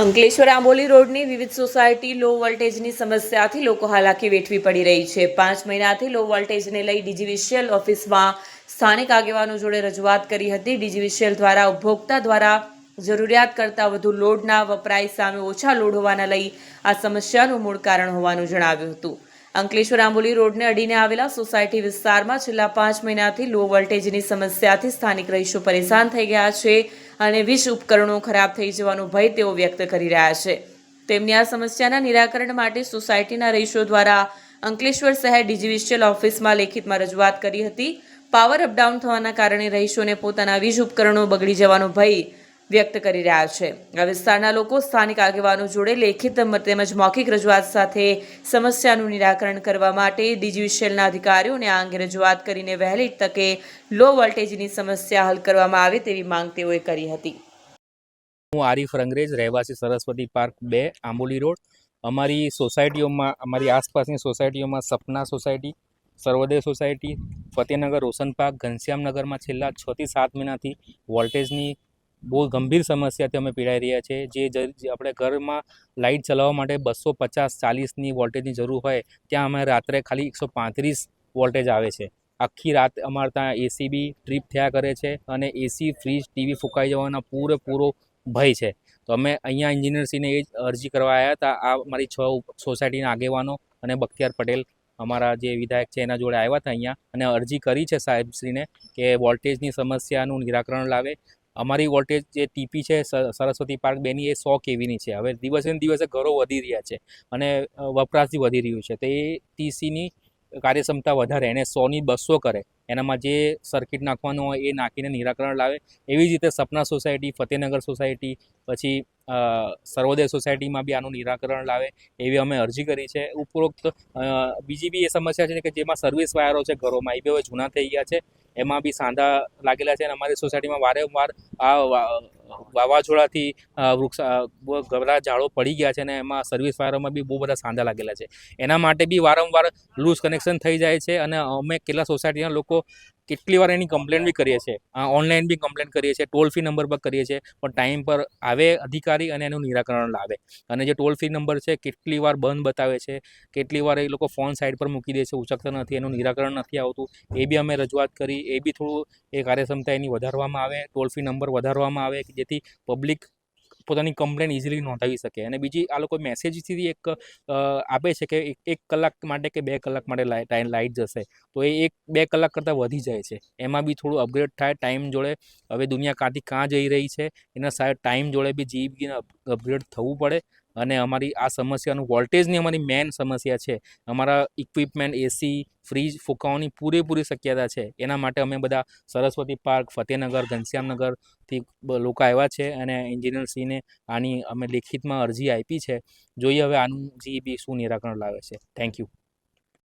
અંકલેશ્વર આંબોલી રોડની વિવિધ સોસાયટી લો વોલ્ટેજની સમસ્યાથી લોકો હાલાકી વેઠવી પડી રહી છે. પાંચ મહિનાથી લો વોલ્ટેજને લઈ ડિજિવિશિયલ ઓફિસમાં સ્થાનિક આગેવાનો જોડે રજૂઆત કરી હતી. ડિજિવિશિયલ દ્વારા ઉપભોક્તા દ્વારા જરૂરિયાત કરતાં વધુ લોડના વપરાય સામે ઓછા લોડ હોવાના લઈ આ સમસ્યાનું મૂળ કારણ હોવાનું જણાવ્યું હતું. અંકલેશ્વર આંબોલી રોડને અડીને આવેલા સોસાયટી વિસ્તારમાં છેલ્લા પાંચ મહિનાથી લો વોલ્ટેજની સમસ્યાથી સ્થાનિક રહીશો પરેશાન થઈ ગયા છે અને વીજ ઉપકરણો ખરાબ થઈ જવાનો ભય તેઓ વ્યક્ત કરી રહ્યા છે. તેમની આ સમસ્યાના નિરાકરણ માટે સોસાયટીના રહીશો દ્વારા અંકલેશ્વર શહેર ડીજીવીસીએલ ઓફિસમાં લેખિતમાં રજૂઆત કરી હતી. પાવર અપડાઉન થવાના કારણે રહીશોને પોતાના વીજ ઉપકરણો બગડી જવાનો ભય વ્યક્ત કરી રહ્યા છે. આ વિસ્તારના લોકો સ્થાનિક આગેવાનો જોડે લેખિત તેમજ મૌખિક રજૂઆત સાથે સમસ્યાનું નિરાકરણ કરવા માટે ડીજીવીસીએલના અધિકારીઓને આ અંગે રજૂઆત કરીને વહેલી તકે લો વોલ્ટેજની સમસ્યા હલ કરવામાં આવે તેવી માંગ તેઓએ કરી હતી. હું આરીફ રંગરેજ, રહેવાસી સરસ્વતી પાર્ક બે, આંબોલી રોડ. અમારી સોસાયટીઓમાં, અમારી આસપાસની સોસાયટીઓમાં Sapna society, Sarvodaya society, Fatehnagar Roshan park ઘનશ્યામનગરમાં છેલ્લા છથી સાત મહિનાથી વોલ્ટેજની બહુ ગંભીર સમસ્યાથી અમે પીડાઈ રહ્યા છે. જે આપણે ઘરમાં લાઇટ ચલાવવા માટે બસો પચાસ, ચાલીસની વોલ્ટેજની જરૂર હોય, ત્યાં અમે રાત્રે ખાલી એકસો પાંત્રીસ વોલ્ટેજ આવે છે. આખી રાત અમારે ત્યાં એસી બી ટ્રીપ થયા કરે છે અને એસી ફ્રીજ, ટીવી ફૂંકાઈ જવાના પૂરેપૂરો ભય છે. તો અમે અહીંયા એન્જિનિયરશ્રીને એ જ અરજી કરવા આવ્યા હતા. આ મારી છ સોસાયટીના આગેવાનો અને બખ્તિયાર પટેલ અમારા જે વિધાયક છે એના જોડે આવ્યા હતા અહીંયા અને અરજી કરી છે સાહેબશ્રીને કે વોલ્ટેજની સમસ્યાનું નિરાકરણ લાવે. અમારી વોલ્ટેજ જે ટીપી છે સરસ્વતી પાર્ક બેની એ સો કેવીની છે. હવે દિવસે ને દિવસે ઘરો વધી રહ્યા છે અને વપરાશથી વધી રહ્યું છે. તો એ ટીસીની કાર્યક્ષમતા વધારે એને સોની બસો કરે. એનામાં જે સર્કિટ નાખવાનું હોય એ નાખીને નિરાકરણ લાવે. એવી જ રીતે સપના સોસાયટી ફતેહનગર સોસાયટી પછી સર્વોદય સોસાયટીમાં બી આનું નિરાકરણ લાવે એવી અમે અરજી કરી છે. ઉપરોક્ત બીજી બી એ સમસ્યા છે કે જેમાં સર્વિસ વાયરો છે ઘરોમાં. એ બી હવે જૂના થઈ ગયા છે. એમાં બી સાંધા લાગેલા છે અને અમારી સોસાયટીમાં વારંવાર આ વાવાઝોડાથી વૃક્ષ ગભરા ઝાડો પડી ગયા છે અને એમાં સર્વિસ વાયરોમાં બી બહુ બધા સાંધા લાગેલા છે. એના માટે બી વારંવાર લૂઝ કનેક્શન થઈ જાય છે અને અમે કેટલા સોસાયટીના લોકો કેટલી વાર એની કમ્પ્લેન બી કરીએ છીએ. ઓનલાઈન બી કમ્પ્લેન કરીએ છીએ ટોલ ફ્રી નંબર પર કરીએ છીએ, પણ ટાઈમ પર આવે અધિકારી અને એનું નિરાકરણ લાવે. અને જે ટોલ ફ્રી નંબર છે, કેટલી વાર બંધ બતાવે છે, કેટલી વાર એ લોકો ફોન સાઈડ પર મૂકી દે છે, ઉચકતા નથી, એનું નિરાકરણ નથી આવતું, એ બી અમે રજૂઆત કરી, એ બી થોડું એ કાર્યક્ષમતા એની વધારવામાં આવે ટોલ ફ્રી નંબર વધારવામાં આવે, કે જેથી પબ્લિક પોતાની કમ્પ્લેન ઇઝીલી નોંધાવી શકે. અને બીજી આ લોકો મેસેજથી એક આપે છે કે એક કલાક માટે કે બે કલાક માટે લાઇટ લાઇટ જશે. તો એ એક, બે કલાક કરતાં વધી જાય છે. એમાં બી થોડું અપગ્રેડ થાય ટાઈમ જોડે. હવે દુનિયા કાંથી કાં જઈ રહી છે? એના સાહેબ ટાઈમ જોડે બી જીબી અપગ્રેડ થવું પડે. અને અમારી આ સમસ્યાનું વોલ્ટેજની અમારી મેઇન સમસ્યા છે. અમારા ઇક્વિપમેન્ટ એસી ફ્રીજ ફૂંકાવાની પૂરેપૂરી શક્યતા છે. એના માટે અમે બધા સરસ્વતી પાર્ક, ફતેહનગર, ઘનશ્યામનગરથી લોકો આવ્યા છે અને એન્જિનિયરશ્રીને આની અમે લેખિતમાં અરજી આપી છે. જોઈએ હવે આનું જી બી શું નિરાકરણ લાવે છે. Thank you